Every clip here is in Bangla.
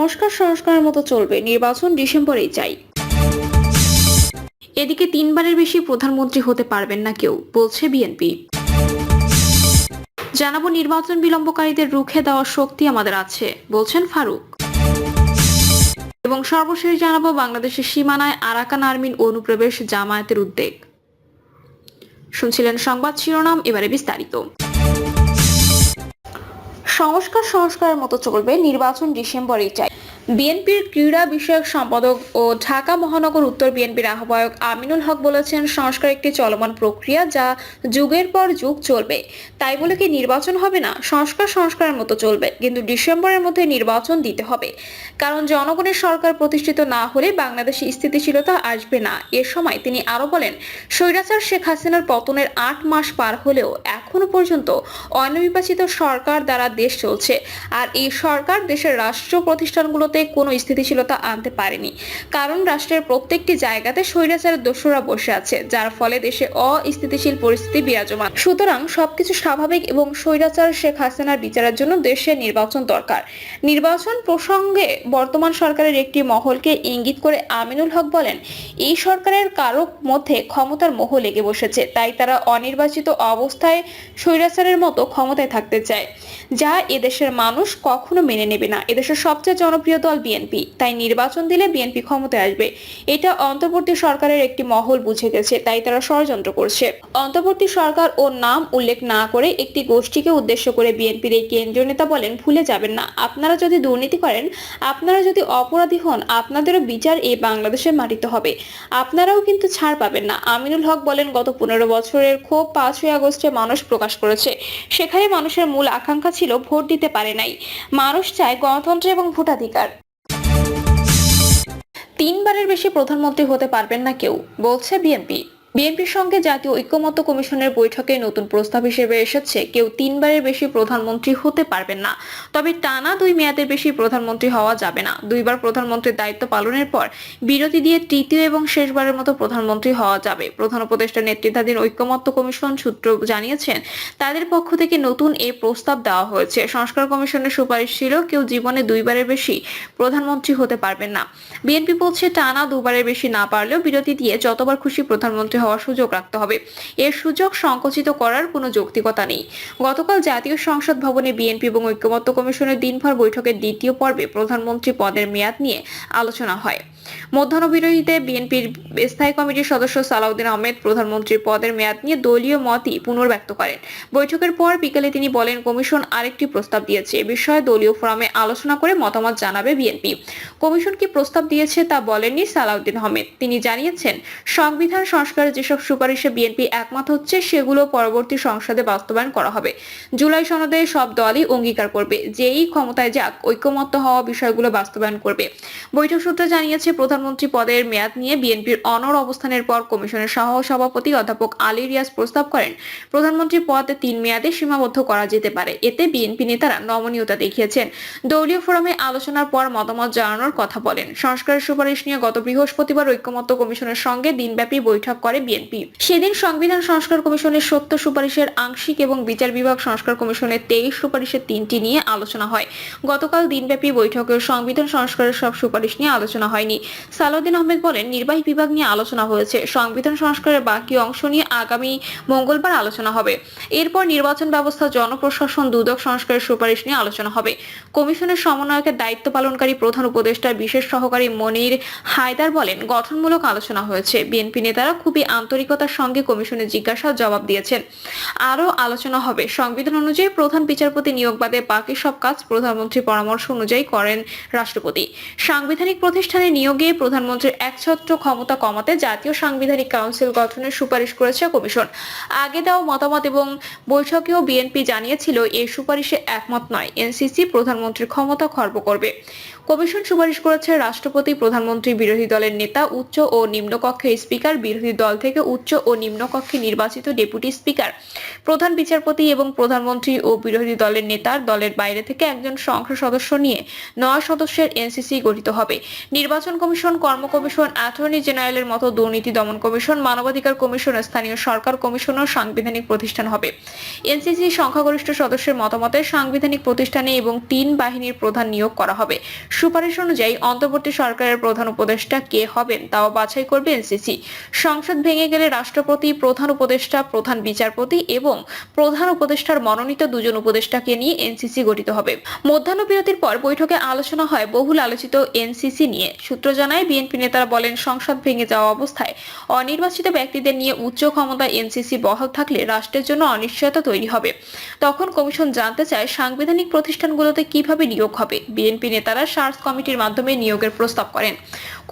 সংস্কার সংস্কারের মতো চলবে। নির্বাচন ডিসেম্বরেই চাই। এদিকে তিনবারের বেশি প্রধানমন্ত্রী হতে পারবেন না কেউ, বলছে বিএনপি। জানাব নির্বাচন বিলম্বকারীদের রুখে দেওয়ার শক্তি আমাদের আছে, বলছেন ফারুক। এবং সর্বশেষ জানাব বাংলাদেশের সীমানায় আরাকান আর্মির অনুপ্রবেশ জামায়াতের উদ্বেগ। শুনছিলেন সংবাদ শিরোনাম, এবারে বিস্তারিত। সংস্কার সংস্কারের মতো চলবে, নির্বাচন ডিসেম্বরেই চাই। বিএনপির ক্রীড়া বিষয়ক সম্পাদক ও ঢাকা মহানগর উত্তর বিএনপির আহ্বায়ক আমিনুল হক বলেছেন, সংস্কার একটি চলমান প্রক্রিয়া যা যুগের পর যুগ চলবে। তাই বলে কি নির্বাচন হবে না? সংস্কার সংস্কারের মতো চলবে, কিন্তু ডিসেম্বরের মধ্যে নির্বাচন দিতে হবে। কারণ জনগণের সরকার প্রতিষ্ঠিত না হলে বাংলাদেশে স্থিতিশীলতা আসবে না। এ সময় তিনি আরও বলেন, স্বৈরাচার শেখ হাসিনার পতনের আট মাস পার হলেও এখনও পর্যন্ত অনির্বাচিত সরকার দ্বারা দেশ চলছে। আর এই সরকার দেশের রাষ্ট্র প্রতিষ্ঠানগুলোতে কোনো স্থিতিশীলতা আনতে পারেনি। কারণ রাষ্ট্রের প্রত্যেকটি জায়গাতে স্বৈরাচারের দোষরা বসে আছে, যার ফলে দেশে অস্থিতিশীল পরিস্থিতি বিরাজমান। সুতরাং সবকিছু স্বাভাবিক এবং স্বৈরাচার শেখ হাসিনার বিচারের জন্য দেশে নির্বাচন দরকার। নির্বাচন প্রসঙ্গে বর্তমান সরকারের একটি মহলকে ইঙ্গিত করে আমিনুল হক বলেন, এই সরকারের কারও মধ্যে ক্ষমতার মোহ লেগে বসেছে, তাই তারা অনির্বাচিত অবস্থায় স্বৈরাচারের মতো ক্ষমতায় থাকতে চায়, যা এদেশের মানুষ কখনো মেনে নেবে না। এদেশের সবচেয়ে জনপ্রিয় দল বিএনপি। তাই নির্বাচন দিলে বিএনপি ক্ষমতায় আসবে। এটা অন্তর্বর্তী সরকারের একটি মহল বুঝে গেছে, তাই তারা ষড়যন্ত্র করছে। অন্তর্বর্তী সরকার ও নাম উল্লেখ না করে একটি গোষ্ঠীকে উদ্দেশ্য করে বিএনপির এই কেন্দ্রীয় নেতা বলেন, ভুলে যাবেন না। আপনারা যদি দুর্নীতি করেন, আপনারা যদি অপরাধী হন, আপনাদেরও বিচার এই বাংলাদেশের মাটিতে হবে। আপনারাও কিন্তু ছাড় পাবেন না। আমিনুল হক বলেন, গত পনেরো বছরের ক্ষোভ পাঁচই আগস্টে মানুষ প্রকাশ করেছে। সেখানে মানুষের মূল আকাঙ্ক্ষা ছিল ভোট দিতে পারে নাই। মানুষ চায় গণতন্ত্র এবং ভোটাধিকার। তিনবারের বেশি প্রধানমন্ত্রী হতে পারবেন না কেউ বলছে বিএনপি। বিএনপির সঙ্গে জাতীয় ঐক্যমত্য কমিশনের বৈঠকে নতুন প্রস্তাব হিসেবে এসেছে। কেউ তিনবারের বেশি প্রধানমন্ত্রী হতে পারবেন না। তবে টানা দুই মেয়াদের বেশি প্রধানমন্ত্রী হওয়া যাবে না। দুইবার প্রধানমন্ত্রীর দায়িত্ব পালনের পর বিরতি দিয়ে তৃতীয় এবং শেষবারের মতো প্রধানমন্ত্রী হওয়া যাবে। প্রধান উপদেষ্টা নেতৃত্বাধীন ঐক্যমত্য কমিশন সূত্র জানিয়েছেন, তাদের পক্ষ থেকে নতুন এ প্রস্তাব দেওয়া হয়েছে। সংস্কার কমিশনের সুপারিশ ছিল, কেউ জীবনে দুইবারের বেশি প্রধানমন্ত্রী হতে পারবেন না। বিএনপি বলছে, টানা দুবারের বেশি না পারলেও বিরতি দিয়ে যতবার খুশি প্রধানমন্ত্রী হওয়ার সুযোগ রাখতে হবে। এর সুযোগ সংকুচিত করার কোনো যৌক্তিকতা নেই। গতকাল জাতীয় সংসদ ভবনে বিএনপি এবং ঐক্যমত্য কমিশনের দিনভর বৈঠকের দ্বিতীয় পর্বে প্রধানমন্ত্রী পদের মেয়াদ নিয়ে আলোচনা হয়। মধ্যাহ্ন বিরোধীতে বিএনপির স্থায়ী কমিটির সদস্য সালাউদ্দিন আহমেদ প্রধানমন্ত্রীর পদের মেয়াদ নিয়ে দলীয় মতই পুনর্ব্যক্ত করেন। বৈঠকের পর বিকেলে তিনি বলেন, কমিশন আরেকটি প্রস্তাব দিয়েছে। এ বিষয়ে দলীয় ফোরামে আলোচনা করে মতামত জানাবে বিএনপি। কমিশন কি প্রস্তাব দিয়েছে তা বলেননি সালাউদ্দিন আহমেদ। তিনি জানিয়েছেন, সংবিধান সংস্কারের যেসব সুপারিশে বিএনপি একমত হচ্ছে, সেগুলো পরবর্তী সংসদে বাস্তবায়ন করা হবে। জুলাই সনদে সব দলই অঙ্গীকার করবে, যেই ক্ষমতায় যাক, ঐক্যমত্য হওয়া বিষয়গুলো বাস্তবায়ন করবে। বৈঠক সূত্রে জানিয়েছে, প্রধানমন্ত্রী পদের মেয়াদ নিয়ে বিএনপির অনর অবস্থানের পর কমিশনের সহ সভাপতি অধ্যাপক আলী রিয়াজ প্রস্তাব করেন, প্রধানমন্ত্রী পদ তিন মেয়াদে সীমাবদ্ধ করা যেতে পারে। এতে বিএনপি নেতারা নমনীয়তা দেখিয়েছেন। দলীয় ফোরামে আলোচনার পর মতামত জানানোর কথা বলেন। সংস্কারের সুপারিশ নিয়ে গত বৃহস্পতিবার ঐক্যমত্য কমিশনের সঙ্গে দিনব্যাপী বৈঠক করে বিএনপি। সেদিন সংবিধান সংস্কার কমিশনের সত্য সুপারিশের আংশিক এবং বিচার বিভাগ সংস্কার কমিশনের তেইশ সুপারিশের তিনটি নিয়ে আলোচনা হয়। গতকাল দিনব্যাপী বৈঠকে সংবিধান সংস্কারের সব সুপারিশ নিয়ে আলোচনা হয়নি। সালাউদ্দিন আহমেদ বলেন, নির্বাহী বিভাগ নিয়ে আলোচনা হয়েছে। সংবিধান সংস্কারের বাকি অংশ নিয়ে আগামী মঙ্গলবার আলোচনা হবে। এরপর নির্বাচন ব্যবস্থা, জনপ্রশাসন, দুদক সংস্কারের সুপারিশ নিয়ে আলোচনা হবে। কমিশনের সমন্বয়কের দায়িত্ব পালনকারী প্রধান উপদেষ্টা, বিশেষ সহকারী মনির হায়দার বলেন, গঠনমূলক আলোচনা হয়েছে। বিএনপি নেতারা খুবই আন্তরিকতার সঙ্গে কমিশনের জিজ্ঞাসার জবাব দিয়েছেন। আরও আলোচনা হবে। সংবিধান অনুযায়ী প্রধান বিচারপতি নিয়োগ বাদে বাকি সব কাজ প্রধানমন্ত্রীর পরামর্শ অনুযায়ী করেন রাষ্ট্রপতি। সাংবিধানিক প্রতিষ্ঠানে নিয়োগে প্রধানমন্ত্রীর একছত্র ক্ষমতা কমাতে জাতীয় সাংবিধানিক কাউন্সিল গঠনের সুপারিশ করেছে কমিশন। আগে দেওয়া মতামত এবং বৈঠকেও বিএনপি জানিয়েছিল এই সুপারিশে একমত নয়। এনসিসি প্রধানমন্ত্রীর ক্ষমতা খর্ব করবে। কমিশন সুপারিশ করেছে রাষ্ট্রপতি, প্রধানমন্ত্রী, বিরোধী দলের নেতা, উচ্চ ও নিম্নকক্ষের স্পিকার, বিরোধী দল থেকে উচ্চ ও নিম্নকক্ষে নির্বাচিত ডেপুটি স্পিকার। প্রধান বিচারপতি এবং প্রধানমন্ত্রী ও বিরোধী দলের নেতার দলের বাইরে থেকে একজন সংসদ সদস্য নিয়ে নয় সদস্যের এনসিসি গঠিত হবে। নির্বাচন কমিশন, কর্ম কমিশন, অ্যাটর্নি জেনারেলের মতো দুর্নীতি দমন কমিশন, মানবাধিকার কমিশন, স্থানীয় সরকার কমিশন ও সাংবিধানিক প্রতিষ্ঠান হবে। এনসিসি সংখ্যাগরিষ্ঠ সদস্যের মতামতে সাংবিধানিক প্রতিষ্ঠানে এবং তিন বাহিনীর প্রধান নিয়োগ করা হবে। সুপারিশ অনুযায়ী অন্তর্বর্তী সরকারের প্রধান উপদেষ্টা কে হবেন তাও বাছাই করবে এনসিসি। সংসদ ভেঙে গেলে রাষ্ট্রপতি, প্রধান উপদেষ্টা, প্রধান বিচারপতি এবং প্রধান উপদেষ্টার মনোনীত দুজন উপদেষ্টাকে নিয়ে এনসিসি গঠিত হবে। মধ্যাহ্ন বিরতির পর বৈঠকে আলোচনা হয় বহুল আলোচিত এনসিসি নিয়ে। সূত্র জানায়, বিএনপি নেতারা বলেন, সংসদ ভেঙে যাওয়া অবস্থায় অনির্বাচিত ব্যক্তিদের নিয়ে উচ্চ ক্ষমতা এনসিসি বহাল থাকলে রাষ্ট্রের জন্য অনিশ্চয়তা তৈরি হবে। তখন কমিশন জানতে চায়, সাংবিধানিক প্রতিষ্ঠানগুলোতে কীভাবে নিয়োগ হবে? বিএনপি নেতারা সার্চ কমিটির মাধ্যমে নিয়োগের প্রস্তাব করেন।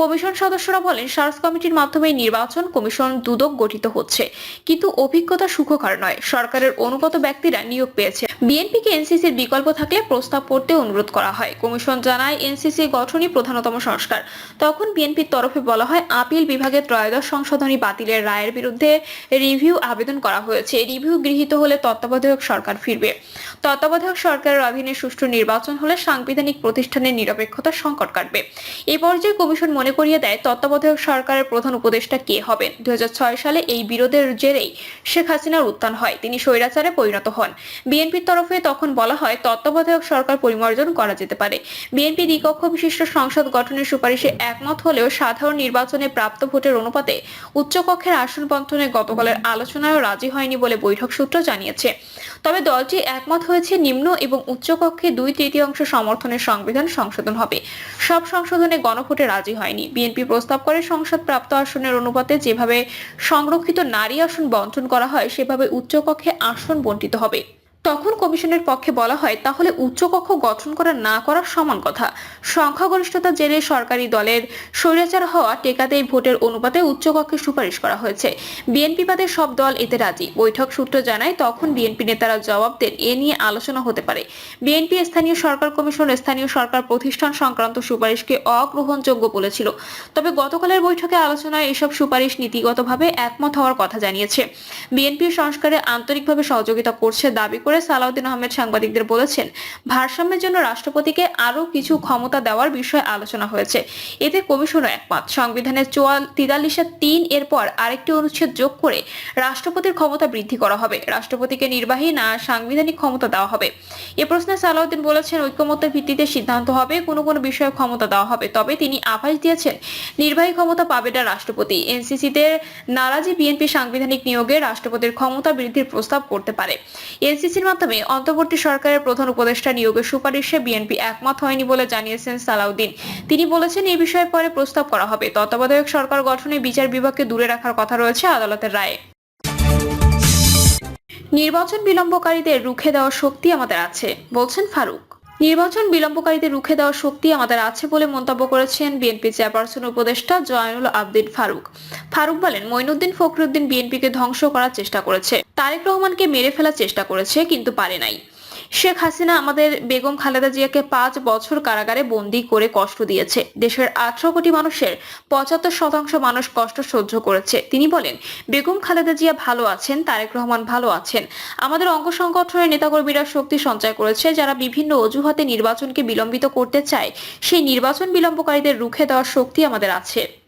কমিশন সদস্যরা বলেন, সার্চ কমিটির মাধ্যমে নির্বাচন কমিশন দুদক গঠিত হচ্ছে, কিন্তু অভিজ্ঞতা সুখকর নয়। সরকারের অনুগত ব্যক্তিরা নিয়োগ পেয়েছে। বিএনপিকে এনসিসির বিকল্প থাকলে প্রস্তাব করতে অনুরোধ করা হয়। কমিশন জানায়, এনসিসি গঠনই প্রধানতম সংস্কার। তখন বিএনপির তরফে বলা হয়, আপিল বিভাগের ত্রয়োদশ সংশোধনী বাতিলের রায়ের বিরুদ্ধে রিভিউ আবেদন করা হয়েছে। রিভিউ গৃহীত হলে তত্ত্বাবধায়ক সরকার ফিরবে। তত্ত্বাবধায়ক সরকারের অধীনে সুষ্ঠু নির্বাচন হলে সাংবিধানিক প্রতিষ্ঠানের নিরপেক্ষতা সংকট কাটবে। এই পর্যায়ে কমিশন মনে করিয়ে দেয়, তত্ত্বাবধায়ক সরকারের প্রধান উপদেষ্টা কে হবেন? দু সালে এই বিরোধের জেরেই শেখ হাসিনার উত্থান হয়। তিনি স্বৈরাচারে পরিণত হন। বিএনপির তরফে তখন বলা হয়, তত্ত্বাবধায়ক সরকার পরিমার্জন করা যেতে পারে। বিএনপি দ্বিকক্ষ বিশিষ্ট সংসদ গঠনের সুপারিশে একমত হলেও সাধারণ নির্বাচনে প্রাপ্ত ভোটের অনুপাতে উচ্চকক্ষের আসন বন্টনে গতকালের আলোচনায়ও রাজি হয়নি বলে বৈঠক সূত্র জানিয়েছে। তবে দলটি একমত হয়েছে নিম্ন এবং উচ্চকক্ষে দুই তৃতীয়াংশ সমর্থনের সংবিধান সংশোধন হবে। সব সংশোধনে গণভোটে রাজি হয়নি। বিএনপি প্রস্তাব করে সংসদ প্রাপ্ত আসনের অনুপাতে যেভাবে সংরক্ষিত নারী আসন বন্টন করা হয়, সেভাবে উচ্চকক্ষে আসন বন্টিত হবে। তখন কমিশনের পক্ষে বলা হয়, তাহলে উচ্চকক্ষ গঠন করা না করার সমান কথা। সংখ্যাগরিষ্ঠতা জেনে সরকারি দলের স্বৈরাচার হওয়া টেকাতেই ভোটের অনুপাতে উচ্চকক্ষে সুপারিশ করা হয়েছে। বিএনপি বাদে সব দল এতে রাজি। বৈঠক সূত্র জানায়, তখন বিএনপি নেতারা জবাব দেন, এ নিয়ে আলোচনা হতে পারে। বিএনপি স্থানীয় সরকার কমিশন স্থানীয় সরকার প্রতিষ্ঠান সংক্রান্ত সুপারিশকে অগ্রহণযোগ্য বলেছিল। তবে গতকালের বৈঠকে আলোচনায় এসব সুপারিশ নীতিগতভাবে একমত হওয়ার কথা জানিয়েছে। বিএনপি সংস্কারে আন্তরিকভাবে সহযোগিতা করছে দাবি করে সালাউদ্দিন আহমেদ সাংবাদিকদের বলেছেন, ভারসাম্যের জন্য রাষ্ট্রপতিকে আরও কিছু ক্ষমতা দেওয়ার বিষয়ে আলোচনা হয়েছে। এতে কমিশনও একমত, সংবিধানের চুয়াল তিরাল্লিশের তিন এর পর আরেকটি অনুচ্ছেদ যোগ করে রাষ্ট্রপতির ক্ষমতা বৃদ্ধি করা হবে। রাষ্ট্রপতিকে নির্বাহী না সাংবিধানিক ক্ষমতা দেওয়া হবে। এ প্রশ্নে সালাউদ্দিন বলেছেন, ঐক্যমত্যের ভিত্তিতে সিদ্ধান্ত হবে, কোনো কোনো বিষয়ে ক্ষমতা দেওয়া হবে। তবে তিনি আভাস দিয়েছেন, নির্বাহী ক্ষমতা পাবে না রাষ্ট্রপতি। এনসিসিতে নারাজি বিএনপি সাংবিধানিক নিয়োগে রাষ্ট্রপতির ক্ষমতা বৃদ্ধির প্রস্তাব করতে পারে। এনসিসির মাধ্যমে অন্তর্বর্তী সরকারের প্রধান উপদেষ্টা নিয়োগের সুপারিশে বিএনপি একমত হয়নি বলে জানিয়েছেন সালাউদ্দিন। তিনি বলেছেন, এ বিষয়ে পরে প্রস্তাব করা হবে। তত্ত্বাবধায়ক সরকার গঠনে বিচার বিভাগকে দূরে রাখার কথা রয়েছে আদালতের রায়ে। নির্বাচন বিলম্বকারীদের রুখে দেওয়ার শক্তি আমাদের আছে, বলছেন ফারুক। নির্বাচন বিলম্বকারীদের রুখে দেওয়ার শক্তি আমাদের আছে বলে মন্তব্য করেছেন বিএনপি চেয়ারপারসন উপদেষ্টা জয়নুল আবদিন ফারুক। ফারুক বলেন, মইনুদ্দিন ফখরুদ্দিন বিএনপিকে ধ্বংস করার চেষ্টা করেছে। তারেক রহমানকে মেরে ফেলার চেষ্টা করেছে, কিন্তু পারে নাই। শেখ হাসিনা আমাদের বেগম খালেদা জিয়াকে পাঁচ বছর কারাগারে বন্দী করে কষ্ট দিয়েছে। দেশের আঠারো কোটি মানুষের পঁচাত্তর শতাংশ মানুষ কষ্ট সহ্য করেছে। তিনি বলেন, বেগম খালেদা জিয়া ভালো আছেন, তারেক রহমান ভালো আছেন। আমাদের অঙ্গ সংগঠনের নেতাকর্মীরা শক্তি সঞ্চয় করেছে, যারা বিভিন্ন অজুহাতে নির্বাচনকে বিলম্বিত করতে চায়। সেই নির্বাচন বিলম্বকারীদের রুখে দেওয়ার শক্তি আমাদের আছে।